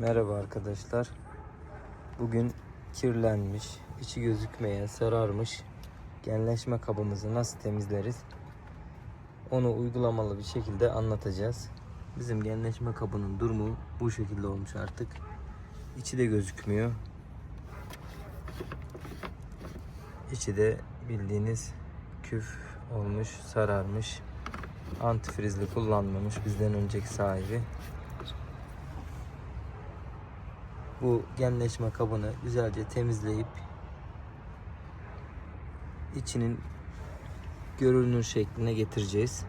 Merhaba arkadaşlar. Bugün kirlenmiş, içi gözükmeye sararmış genleşme kabımızı nasıl temizleriz? Onu uygulamalı bir şekilde anlatacağız. Bizim genleşme kabının durumu bu şekilde olmuş artık. İçi de gözükmüyor. İçi de bildiğiniz küf olmuş, sararmış. Antifrizli kullanmamış bizden önceki sahibi. Bu genleşme kabını güzelce temizleyip içinin görünür şekline getireceğiz.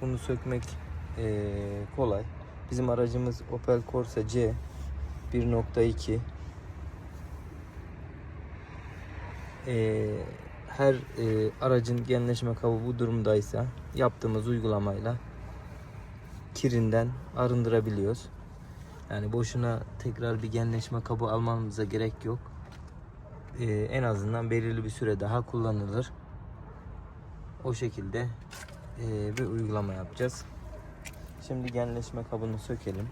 Bunu sökmek eee, kolay. Bizim aracımız Opel Corsa C 1.2 Eee, her eee, aracın genleşme kabı bu durumdaysa yaptığımız uygulamayla kirinden arındırabiliyoruz. Yani boşuna tekrar bir genleşme kabı almamıza gerek yok. Ee, en azından belirli bir süre daha kullanılır. O şekilde ee, bir uygulama yapacağız. Şimdi genleşme kabını sökelim.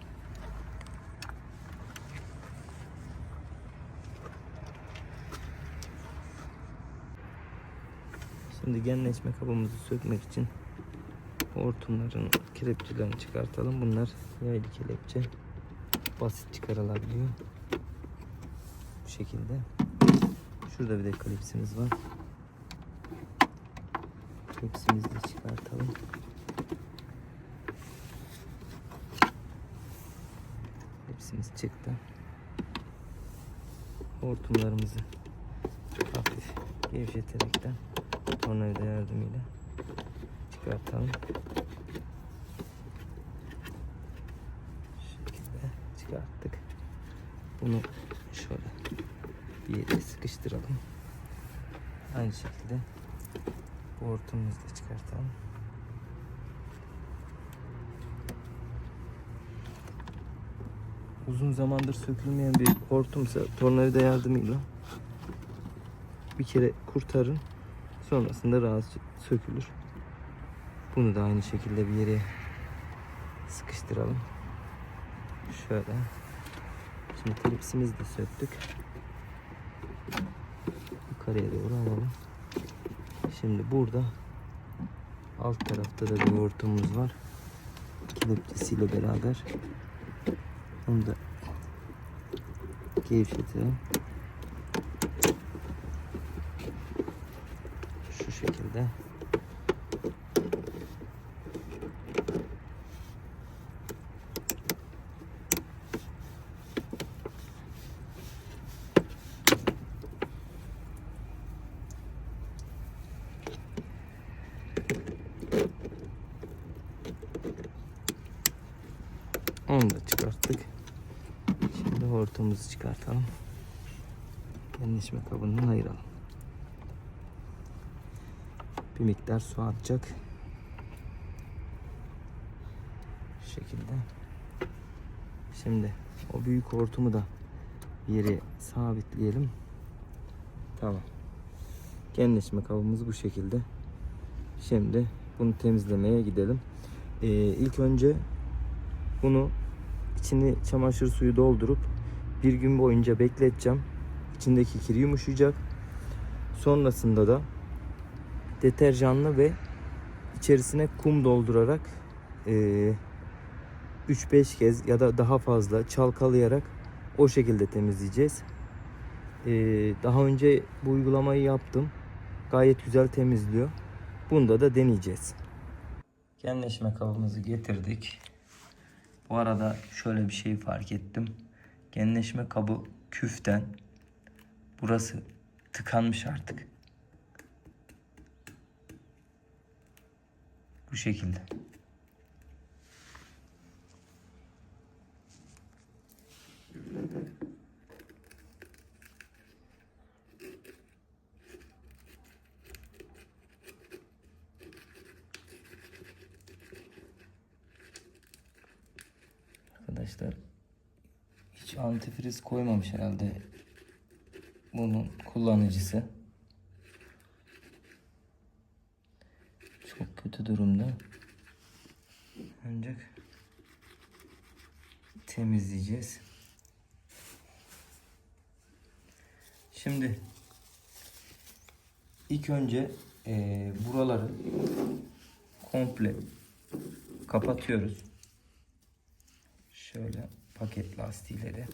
Şimdi genleşme kabımızı sökmek için hortumların kelepçelerini çıkartalım. Bunlar yaylı kelepçe basit çıkarılabiliyor. Bu şekilde. Şurada bir de klipsimiz var. Klipsimizi de çıkartalım. Klipsimiz çıktı. Hortumlarımızı hafif gevşeterekten tornavida yardımıyla çıkartalım. Şu şekilde çıkarttık. Bunu şöyle bir yere sıkıştıralım. Aynı şekilde bu hortumumuzu da çıkartalım. Uzun zamandır sökülmeyen bir hortumsa tornavida yardımıyla bir kere kurtarın. Sonrasında rahat sökülür. Bunu da aynı şekilde bir yere sıkıştıralım. Şöyle. Şimdi klipsimizi de söktük. Yukarıya doğru alalım. Şimdi burada alt tarafta da bir hortumumuz var. Kelepçesiyle beraber. Onu da gevşetelim. Şu şekilde. Onu da çıkarttık. Şimdi hortumumuzu çıkartalım. Genleşme kabından ayıralım. Bir miktar su atacak. Şu şekilde. Şimdi o büyük hortumu da yere sabitleyelim. Tamam. Genleşme kabımız bu şekilde. Şimdi bunu temizlemeye gidelim. Ee, ilk önce bunu içini çamaşır suyu doldurup bir gün boyunca bekleteceğim. İçindeki kir yumuşayacak. Sonrasında da deterjanlı ve içerisine kum doldurarak eee, 3-5 kez ya da daha fazla çalkalayarak o şekilde temizleyeceğiz. Eee, daha önce bu uygulamayı yaptım. Gayet güzel temizliyor. Bunda da deneyeceğiz. Genleşme kabımızı getirdik. Bu arada şöyle bir şey fark ettim. Genleşme kabı küften. Burası tıkanmış artık. Bu şekilde. Arkadaşlar antifriz koymamış herhalde bunun kullanıcısı. Çok kötü durumda. Ancak temizleyeceğiz. Şimdi ilk önce eee, buraları komple kapatıyoruz. Şöyle paket lastiğiyle.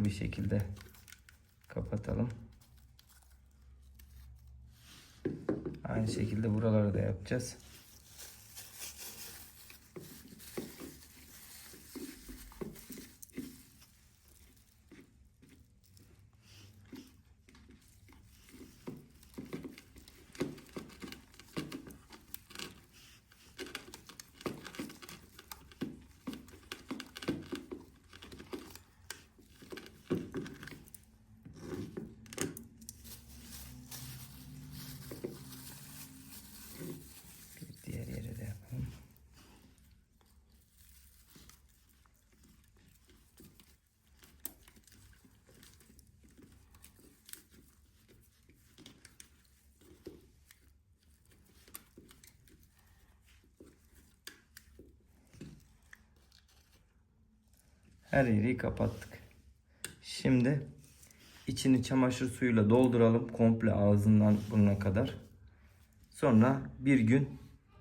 Sıkı bir şekilde kapatalım. Aynı şekilde buraları da yapacağız. Bir diğer yere de yapalım. Her yeri kapattık. Şimdi içini çamaşır suyuyla dolduralım komple ağzından burnuna kadar. Sonra bir gün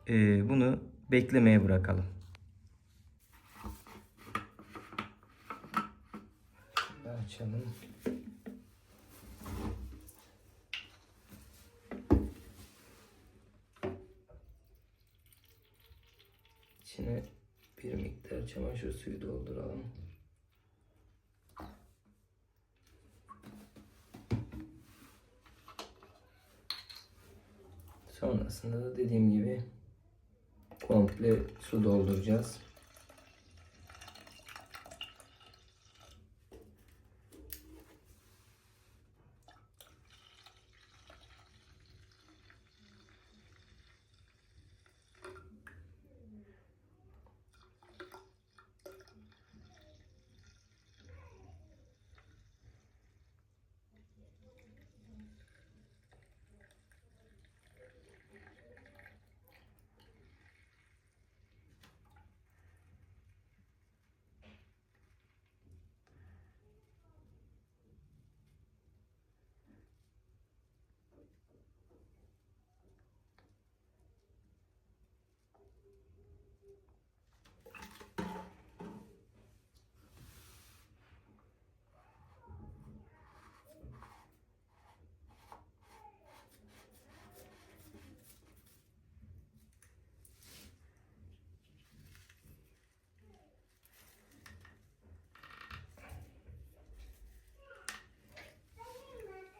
e, bunu beklemeye bırakalım. Açalım. İçine bir miktar çamaşır suyu dolduralım. Sonrasında da dediğim gibi komple su dolduracağız.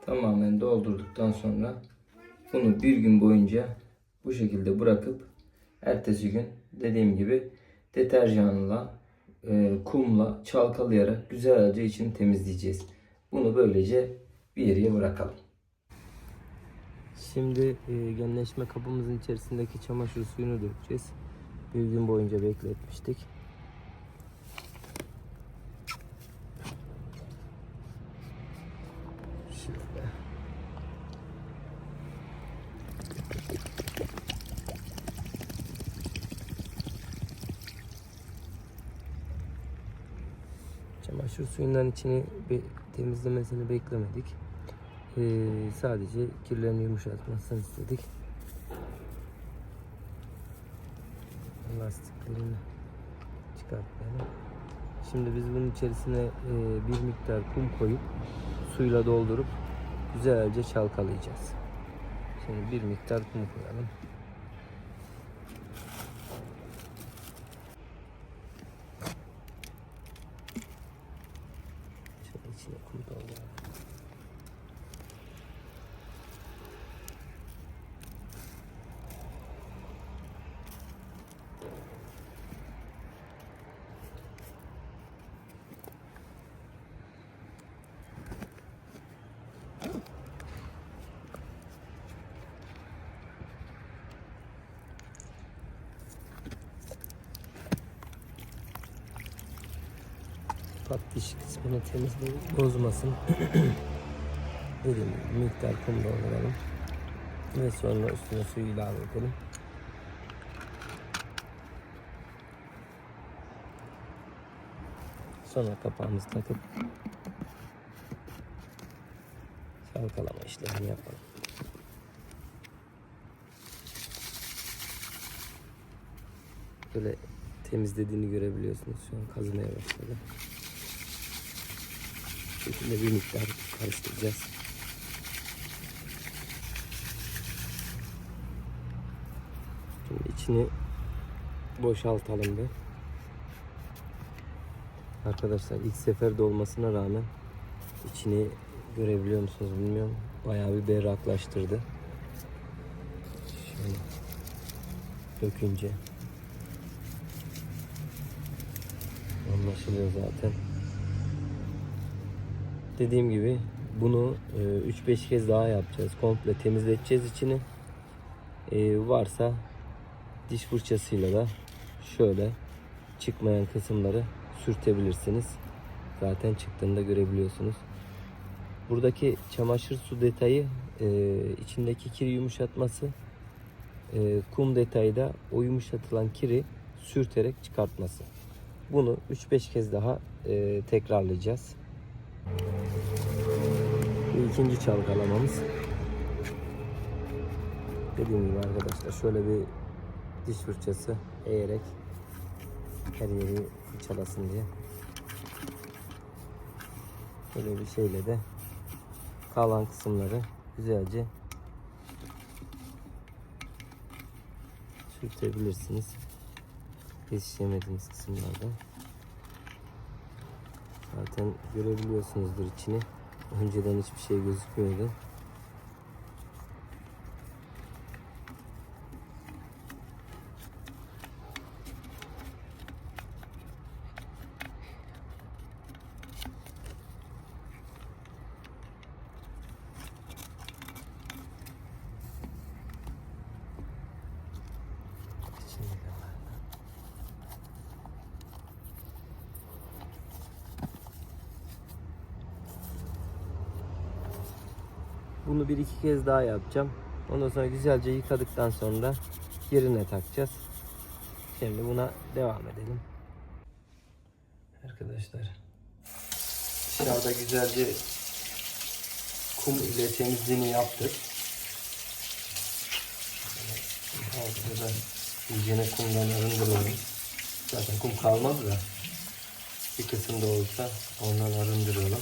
Tamamen doldurduktan sonra bunu bir gün boyunca bu şekilde bırakıp ertesi gün dediğim gibi deterjanla, e, kumla çalkalayarak güzelce içini temizleyeceğiz. Bunu böylece bir yere bırakalım. Şimdi e, genleşme kabımızın içerisindeki çamaşır suyunu dökeceğiz. Bir gün boyunca bekletmiştik. Şöyle. Çamaşır suyundan içini be- temizlemesini beklemedik. Ee, sadece kirlerini yumuşatmasını istedik. Lastiklerini çıkartmayalım. Şimdi biz bunun içerisine e, bir miktar kum koyup suyla doldurup güzelce çalkalayacağız. Şimdi bir miktar kum koyalım. Şöyle içine alt diş kısmını temizleyelim. Bozmasın. Dediğim miktar kum dolduralım. Ve sonra üstüne suyu ilave edelim. Sonra kapağımızı takıp çalkalama işlemini yapalım. Böyle temizlediğini görebiliyorsunuz. Şu an kazımaya başladı. Bu şekilde bir miktar karıştıracağız. Şimdi içini boşaltalım bir. Arkadaşlar ilk seferde olmasına rağmen içini görebiliyor musunuz bilmiyorum. Bayağı bir berraklaştırdı. Şöyle dökünce anlaşılıyor zaten. Dediğim gibi bunu e, 3-5 kez daha yapacağız. Komple temizleteceğiz içini. E, varsa diş fırçasıyla da şöyle çıkmayan kısımları sürtebilirsiniz. Zaten çıktığında görebiliyorsunuz. Buradaki çamaşır su detayı e, içindeki kiri yumuşatması e, kum detayı da o yumuşatılan kiri sürterek çıkartması. Bunu 3-5 kez daha e, tekrarlayacağız. Bu ikinci çalkalamamız. Dediğim gibi arkadaşlar şöyle bir diş fırçası eğerek her yeri fırçalasın diye. Böyle bir şeyle de kalan kısımları güzelce sürtebilirsiniz. Yetişemediğiniz kısımlarda. Zaten görebiliyorsunuzdur içini. Önceden hiçbir şey gözükmüyordu. İçinde de var. Bunu bir iki kez daha yapacağım. Ondan sonra güzelce yıkadıktan sonra yerine takacağız. Şimdi buna devam edelim. Arkadaşlar dışarıda güzelce kum ile temizliğini yaptık. Altında da iyicene kumdan arındırıyorum. Zaten kum kalmadı da bir kısım olsa ondan arındıralım.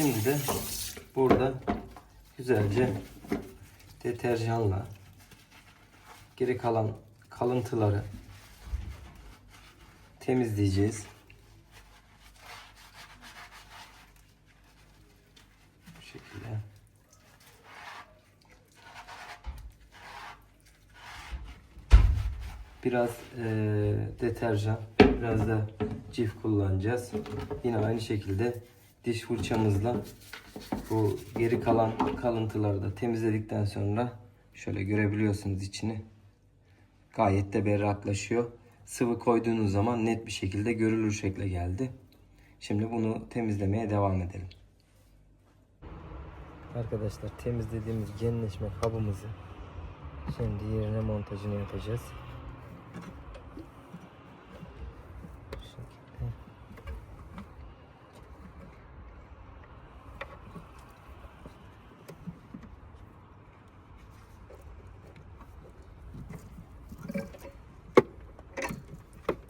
Şimdi de burada güzelce deterjanla geri kalan kalıntıları temizleyeceğiz. Bu şekilde. Biraz eee, deterjan, biraz da cif kullanacağız. Yine aynı şekilde diş fırçamızla bu geri kalan kalıntıları da temizledikten sonra şöyle görebiliyorsunuz içini. Gayet de berraklaşıyor. Sıvı koyduğunuz zaman net bir şekilde görülür şekle geldi. Şimdi bunu temizlemeye devam edelim. Arkadaşlar temizlediğimiz genleşme kabımızı şimdi yerine montajını yapacağız. Bu şekilde.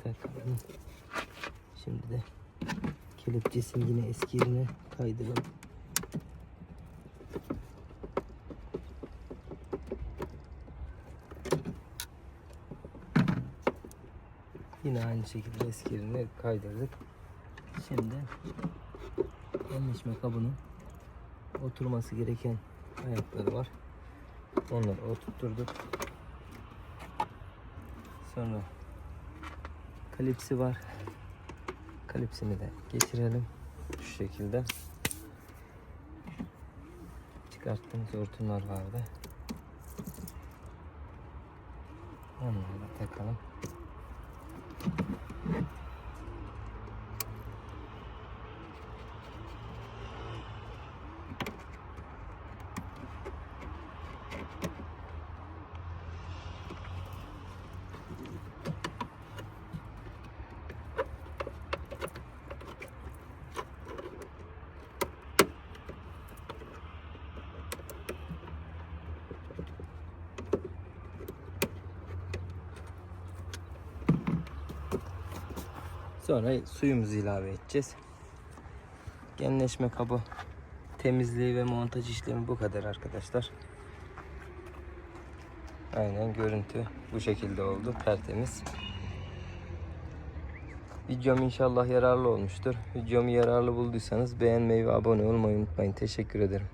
Takalım. Şimdi de kelepçesini yine eski yerine kaydıralım. Yine aynı şekilde eski yerine kaydırdık. Şimdi yerleşme kabının oturması gereken ayakları var. Onları oturtturduk. Sonra Kalipsi var. Kalipsini de geçirelim. Şu şekilde. Çıkarttığımız hortumlar vardı. Onları da takalım. Sonra suyumuzu ilave edeceğiz. Genleşme kabı temizliği ve montaj işlemi bu kadar arkadaşlar. Aynen görüntü bu şekilde oldu. Tertemiz. Videom inşallah yararlı olmuştur. Videomu yararlı bulduysanız beğenmeyi ve abone olmayı unutmayın. Teşekkür ederim.